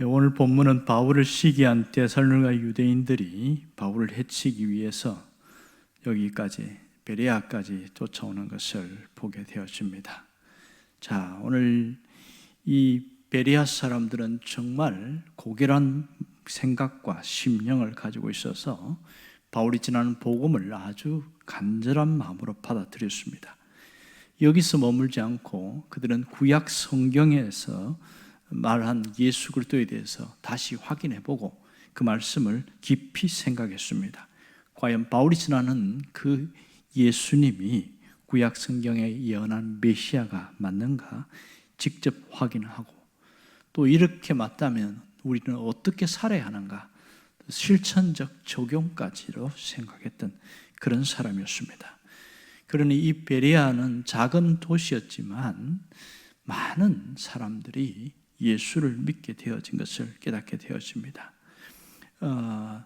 예, 오늘 본문은 바울을 시기한 데살로니가 유대인들이 바울을 해치기 위해서 여기까지 베레아까지 쫓아오는 것을 보게 되었습니다. 자, 오늘 이 베레아 사람들은 정말 고결한 생각과 심령을 가지고 있어서 바울이 지나는 복음을 아주 간절한 마음으로 받아들였습니다. 여기서 머물지 않고 그들은 구약 성경에서 말한 예수 그리스도에 대해서 다시 확인해 보고 그 말씀을 깊이 생각했습니다. 과연 바울이 전하는 그 예수님이 구약 성경에 예언한 메시아가 맞는가 직접 확인하고 또 이렇게 맞다면 우리는 어떻게 살아야 하는가 실천적 적용까지로 생각했던 그런 사람이었습니다. 그러니 이 베레아는 작은 도시였지만 많은 사람들이 예수를 믿게 되어진 것을 깨닫게 되었습니다. 어,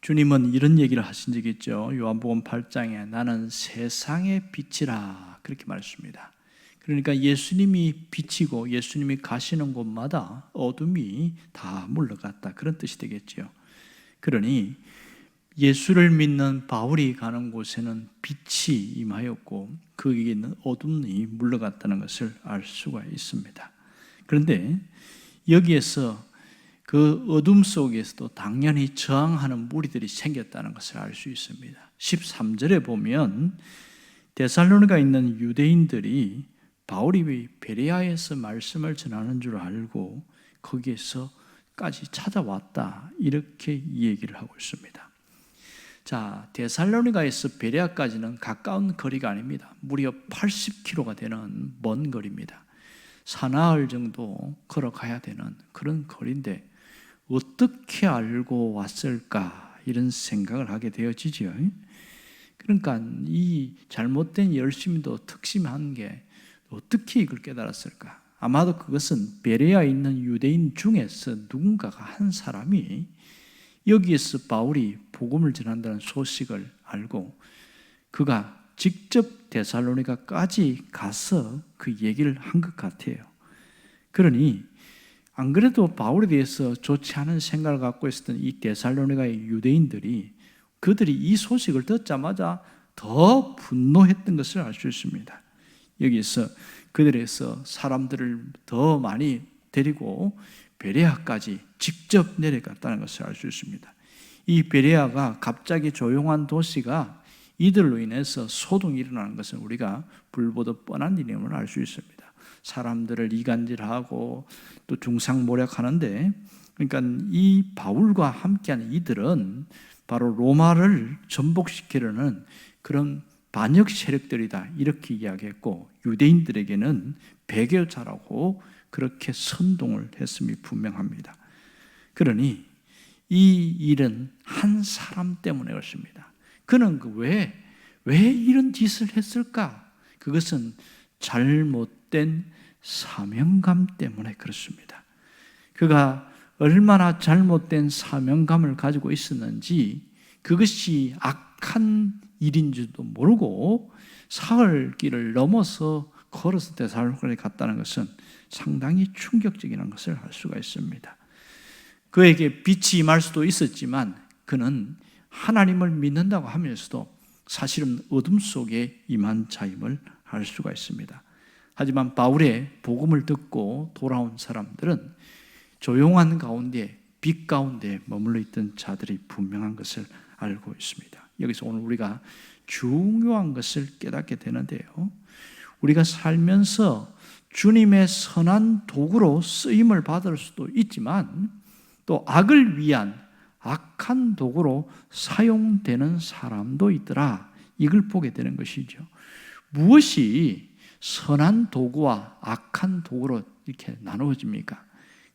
주님은 이런 얘기를 하신 적이 있죠. 요한복음 8장에 나는 세상의 빛이라 그렇게 말했습니다. 그러니까 예수님이 비치고 예수님이 가시는 곳마다 어둠이 다 물러갔다. 그런 뜻이 되겠죠. 그러니 예수를 믿는 바울이 가는 곳에는 빛이 임하였고 거기에 있는 어둠이 물러갔다는 것을 알 수가 있습니다. 그런데 여기에서 그 어둠 속에서도 당연히 저항하는 무리들이 생겼다는 것을 알 수 있습니다. 13절에 보면 데살로니가 있는 유대인들이 바울이 베레아에서 말씀을 전하는 줄 알고 거기에서까지 찾아왔다. 이렇게 얘기를 하고 있습니다. 자, 데살로니가에서 베레아까지는 가까운 거리가 아닙니다. 무려 80km가 되는 먼 거리입니다. 사나흘 정도 걸어가야 되는 그런 거리인데 어떻게 알고 왔을까 이런 생각을 하게 되어지죠. 그러니까 이 잘못된 열심도 특심한 게 어떻게 이걸 깨달았을까? 아마도 그것은 베레아에 있는 유대인 중에서 누군가가 한 사람이 여기에서 바울이 복음을 전한다는 소식을 알고 그가 직접 데살로니가까지 가서 그 얘기를 한 것 같아요. 그러니 안 그래도 바울에 대해서 좋지 않은 생각을 갖고 있었던 이 데살로니가의 유대인들이 그들이 이 소식을 듣자마자 더 분노했던 것을 알 수 있습니다. 여기서 그들에서 사람들을 더 많이 데리고 베레아까지 직접 내려갔다는 것을 알 수 있습니다. 이 베레아가 갑자기 조용한 도시가 이들로 인해서 소동이 일어나는 것은 우리가 불보듯 뻔한 일임을 알 수 있습니다. 사람들을 이간질하고 또 중상모략하는데 그러니까 이 바울과 함께하는 이들은 바로 로마를 전복시키려는 그런 반역 세력들이다 이렇게 이야기했고 유대인들에게는 배교자라고 그렇게 선동을 했음이 분명합니다. 그러니 이 일은 한 사람 때문에 그렇습니다. 그는 그 왜, 왜 이런 짓을 했을까? 그것은 잘못된 사명감 때문에 그렇습니다. 그가 얼마나 잘못된 사명감을 가지고 있었는지 그것이 악한 일인 줄도 모르고 사흘 길을 넘어서 걸어서 데살로니가에 갔다는 것은 상당히 충격적인 것을 알 수가 있습니다. 그에게 빛이 임할 수도 있었지만 그는 하나님을 믿는다고 하면서도 사실은 어둠 속에 임한 자임을 알 수가 있습니다. 하지만 바울의 복음을 듣고 돌아온 사람들은 조용한 가운데 빛 가운데 머물러 있던 자들이 분명한 것을 알고 있습니다. 여기서 오늘 우리가 중요한 것을 깨닫게 되는데요. 우리가 살면서 주님의 선한 도구로 쓰임을 받을 수도 있지만 또 악을 위한 악한 도구로 사용되는 사람도 있더라. 이걸 보게 되는 것이죠. 무엇이 선한 도구와 악한 도구로 이렇게 나누어집니까?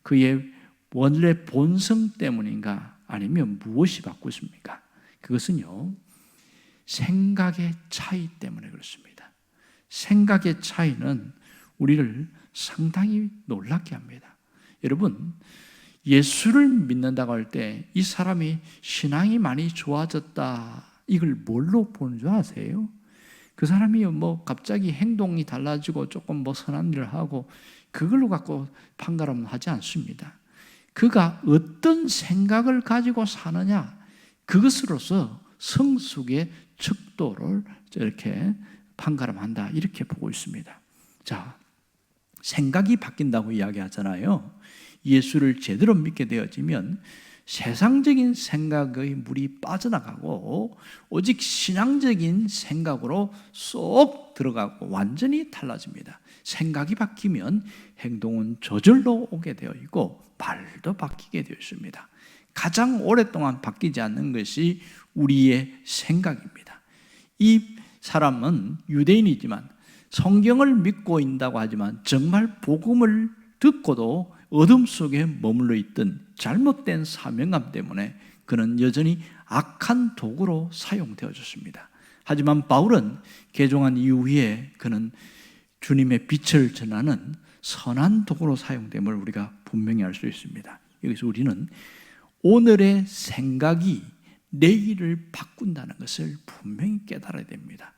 그의 원래 본성 때문인가? 아니면 무엇이 바꾸십니까? 그것은요, 생각의 차이 때문에 그렇습니다. 생각의 차이는 우리를 상당히 놀랍게 합니다. 여러분, 예수를 믿는다고 할 때 이 사람이 신앙이 많이 좋아졌다. 이걸 뭘로 보는 줄 아세요? 그 사람이 뭐 갑자기 행동이 달라지고 조금 뭐 선한 일을 하고 그걸로 갖고 판가름 하지 않습니다. 그가 어떤 생각을 가지고 사느냐 그것으로서 성숙의 척도를 이렇게 판가름한다 이렇게 보고 있습니다. 자, 생각이 바뀐다고 이야기하잖아요. 예수를 제대로 믿게 되어지면 세상적인 생각의 물이 빠져나가고 오직 신앙적인 생각으로 쏙 들어가고 완전히 달라집니다. 생각이 바뀌면 행동은 저절로 오게 되어 있고 말도 바뀌게 되어 있습니다. 가장 오랫동안 바뀌지 않는 것이 우리의 생각입니다. 이 사람은 유대인이지만 성경을 믿고 있다고 하지만 정말 복음을 듣고도 어둠 속에 머물러 있던 잘못된 사명감 때문에 그는 여전히 악한 도구로 사용되어졌습니다. 하지만 바울은 개종한 이후에 그는 주님의 빛을 전하는 선한 도구로 사용됨을 우리가 분명히 알 수 있습니다. 여기서 우리는 오늘의 생각이 내일을 바꾼다는 것을 분명히 깨달아야 됩니다.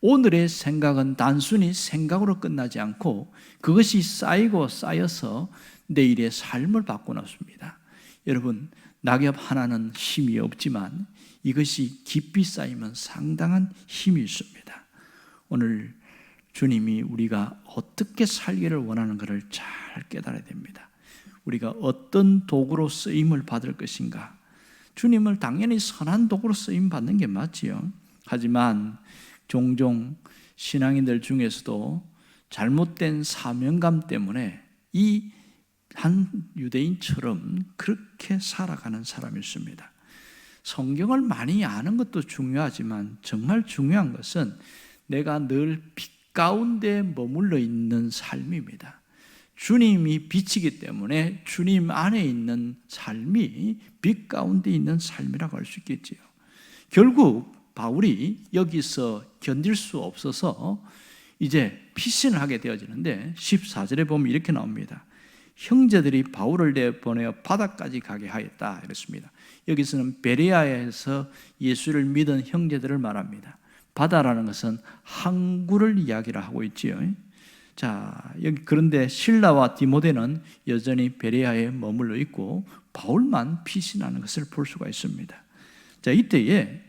오늘의 생각은 단순히 생각으로 끝나지 않고 그것이 쌓이고 쌓여서 내일의 삶을 바꿔놓습니다. 여러분, 낙엽 하나는 힘이 없지만 이것이 깊이 쌓이면 상당한 힘이 있습니다. 오늘 주님이 우리가 어떻게 살기를 원하는 것을 잘 깨달아야 됩니다. 우리가 어떤 도구로 쓰임을 받을 것인가. 주님을 당연히 선한 도구로 쓰임 받는 게 맞지요. 하지만 종종 신앙인들 중에서도 잘못된 사명감 때문에 이 한 유대인처럼 그렇게 살아가는 사람이 있습니다. 성경을 많이 아는 것도 중요하지만 정말 중요한 것은 내가 늘 빛 가운데 머물러 있는 삶입니다. 주님이 빛이기 때문에 주님 안에 있는 삶이 빛 가운데 있는 삶이라고 할 수 있겠지요. 결국 바울이 여기서 견딜 수 없어서 이제 피신을 하게 되어지는데 14절에 보면 이렇게 나옵니다. 형제들이 바울을 내보내어 바다까지 가게 하였다 이렇습니다. 여기서는 베레아에서 예수를 믿은 형제들을 말합니다. 바다라는 것은 항구를 이야기를 하고 있지요. 자, 여기 그런데 신라와 디모데는 여전히 베레아에 머물러 있고 바울만 피신하는 것을 볼 수가 있습니다. 자, 이때에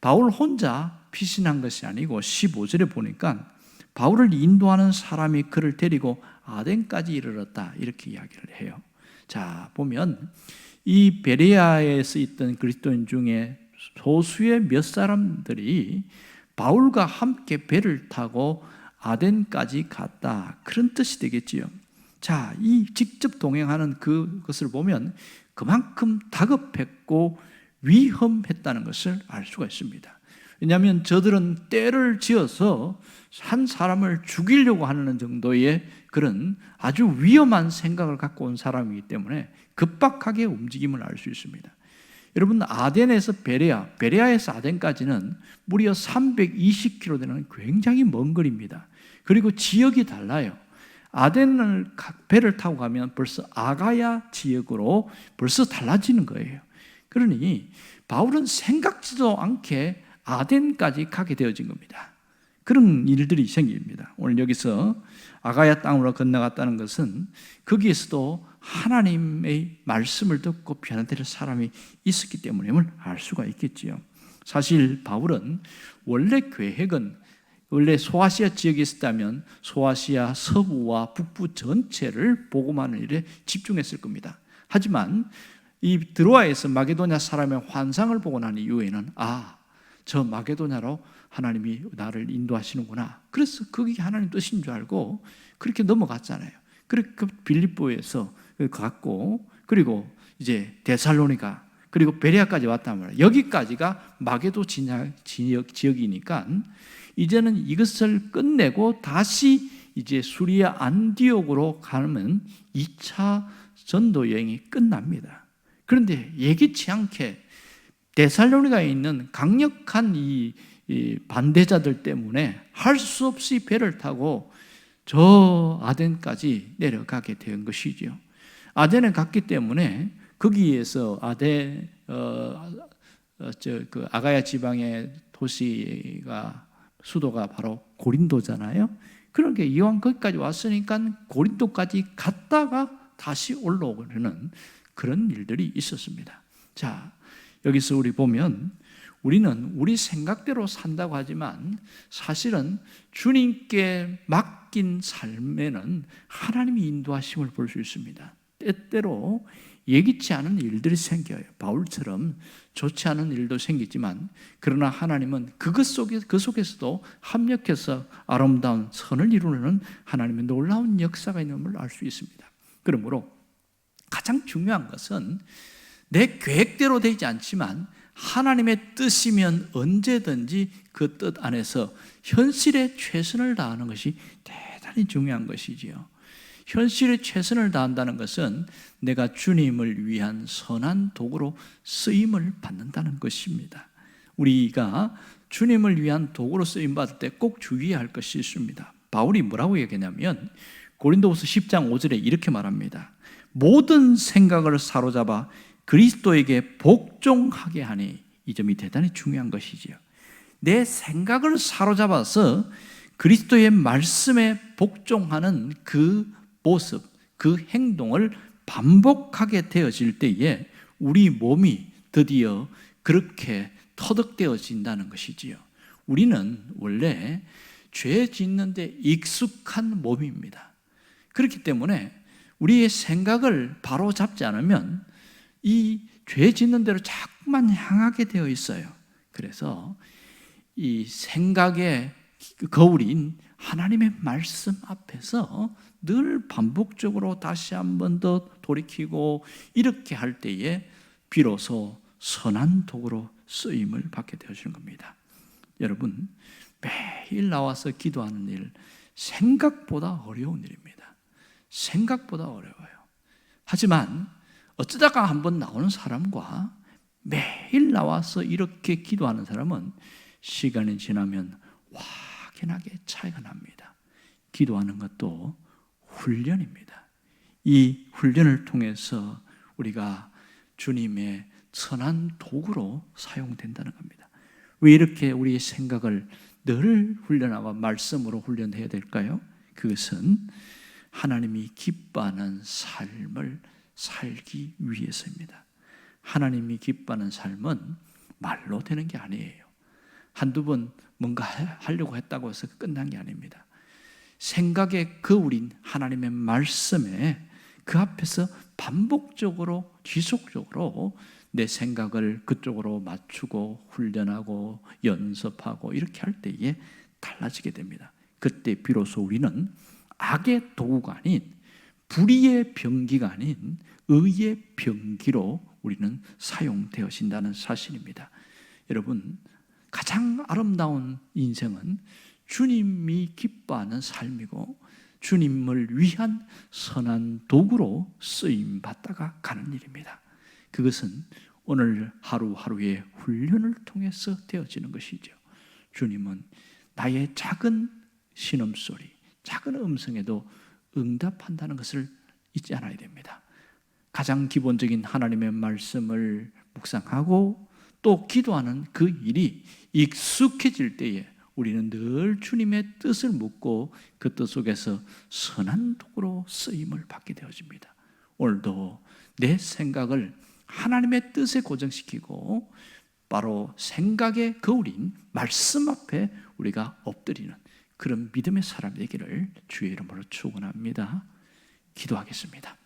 바울 혼자 피신한 것이 아니고 15절에 보니까 바울을 인도하는 사람이 그를 데리고 아덴까지 이르렀다. 이렇게 이야기를 해요. 자, 보면 이 베레아에서 있던 그리스도인 중에 소수의 몇 사람들이 바울과 함께 배를 타고 아덴까지 갔다. 그런 뜻이 되겠지요. 자, 이 직접 동행하는 그것을 보면 그만큼 다급했고 위험했다는 것을 알 수가 있습니다. 왜냐하면 저들은 때를 지어서 한 사람을 죽이려고 하는 정도의 그런 아주 위험한 생각을 갖고 온 사람이기 때문에 급박하게 움직임을 알 수 있습니다. 여러분 아덴에서 베레아, 베레아에서 아덴까지는 무려 320km 되는 굉장히 먼 거리입니다. 그리고 지역이 달라요. 아덴을 배를 타고 가면 벌써 아가야 지역으로 벌써 달라지는 거예요. 그러니 바울은 생각지도 않게 아덴까지 가게 되어진 겁니다. 그런 일들이 생깁니다. 오늘 여기서 아가야 땅으로 건너갔다는 것은 거기에서도 하나님의 말씀을 듣고 변화될 사람이 있었기 때문임을 알 수가 있겠지요. 사실 바울은 원래 계획은 원래 소아시아 지역에 있었다면 소아시아 서부와 북부 전체를 복음하는 일에 집중했을 겁니다. 하지만 이 드로아에서 마게도냐 사람의 환상을 보고 난 이후에는 아, 저 마게도냐로 하나님이 나를 인도하시는구나. 그래서 그게 하나님 뜻인 줄 알고 그렇게 넘어갔잖아요. 그렇게 그 빌립보에서 갔고 그리고 이제 데살로니가 그리고 베레아까지 왔단 말이에요. 여기까지가 마게도 지역, 지역이니까 이제는 이것을 끝내고 다시 이제 수리아 안디옥으로 가면 2차 전도 여행이 끝납니다. 그런데 예기치 않게 데살로니가에 있는 강력한 이, 이 반대자들 때문에 할 수 없이 배를 타고 저 아덴까지 내려가게 된 것이죠. 아덴에 갔기 때문에 거기에서 아덴 어, 어, 저그 아가야 지방의 도시가 수도가 바로 고린도잖아요. 그러니까 이왕 거기까지 왔으니까 고린도까지 갔다가 다시 올라오려는 그런 일들이 있었습니다. 자, 여기서 우리 보면 우리는 우리 생각대로 산다고 하지만 사실은 주님께 맡긴 삶에는 하나님의 인도하심을 볼 수 있습니다. 때때로 예기치 않은 일들이 생겨요. 바울처럼 좋지 않은 일도 생기지만 그러나 하나님은 그것 속에 그 속에서도 합력해서 아름다운 선을 이루는 하나님의 놀라운 역사가 있는 걸 알 수 있습니다. 그러므로 가장 중요한 것은 내 계획대로 되지 않지만 하나님의 뜻이면 언제든지 그 뜻 안에서 현실에 최선을 다하는 것이 대단히 중요한 것이지요. 현실에 최선을 다한다는 것은 내가 주님을 위한 선한 도구로 쓰임을 받는다는 것입니다. 우리가 주님을 위한 도구로 쓰임 받을 때 꼭 주의해야 할 것이 있습니다. 바울이 뭐라고 얘기하냐면 고린도후서 10장 5절에 이렇게 말합니다. 모든 생각을 사로잡아 그리스도에게 복종하게 하니 이 점이 대단히 중요한 것이지요. 내 생각을 사로잡아서 그리스도의 말씀에 복종하는 그 모습, 그 행동을 반복하게 되어질 때에 우리 몸이 드디어 그렇게 터득되어진다는 것이지요. 우리는 원래 죄 짓는데 익숙한 몸입니다. 그렇기 때문에 우리의 생각을 바로 잡지 않으면 이 죄 짓는 대로 자꾸만 향하게 되어 있어요. 그래서 이 생각의 거울인 하나님의 말씀 앞에서 늘 반복적으로 다시 한 번 더 돌이키고 이렇게 할 때에 비로소 선한 도구로 쓰임을 받게 되어지는 겁니다. 여러분 매일 나와서 기도하는 일 생각보다 어려운 일입니다. 생각보다 어려워요. 하지만 어쩌다가 한 번 나오는 사람과 매일 나와서 이렇게 기도하는 사람은 시간이 지나면 확연하게 차이가 납니다. 기도하는 것도 훈련입니다. 이 훈련을 통해서 우리가 주님의 선한 도구로 사용된다는 겁니다. 왜 이렇게 우리의 생각을 늘 훈련하고 말씀으로 훈련해야 될까요? 그것은 하나님이 기뻐하는 삶을 살기 위해서입니다. 하나님이 기뻐하는 삶은 말로 되는 게 아니에요. 한두 번 뭔가 하려고 했다고 해서 끝난 게 아닙니다. 생각의 거울인 하나님의 말씀에 그 앞에서 반복적으로 지속적으로 내 생각을 그쪽으로 맞추고 훈련하고 연습하고 이렇게 할 때에 달라지게 됩니다. 그때 비로소 우리는 악의 도구가 아닌 불의의 병기가 아닌 의의 병기로 우리는 사용되어진다는 사실입니다. 여러분, 가장 아름다운 인생은 주님이 기뻐하는 삶이고 주님을 위한 선한 도구로 쓰임 받다가 가는 일입니다. 그것은 오늘 하루하루의 훈련을 통해서 되어지는 것이죠. 주님은 나의 작은 신음소리, 작은 음성에도 응답한다는 것을 잊지 않아야 됩니다. 가장 기본적인 하나님의 말씀을 묵상하고 또 기도하는 그 일이 익숙해질 때에 우리는 늘 주님의 뜻을 묻고 그 뜻 속에서 선한 도구로 쓰임을 받게 되어집니다. 오늘도 내 생각을 하나님의 뜻에 고정시키고 바로 생각의 거울인 말씀 앞에 우리가 엎드리는 그런 믿음의 사람 되기를 주의 이름으로 축원합니다. 기도하겠습니다.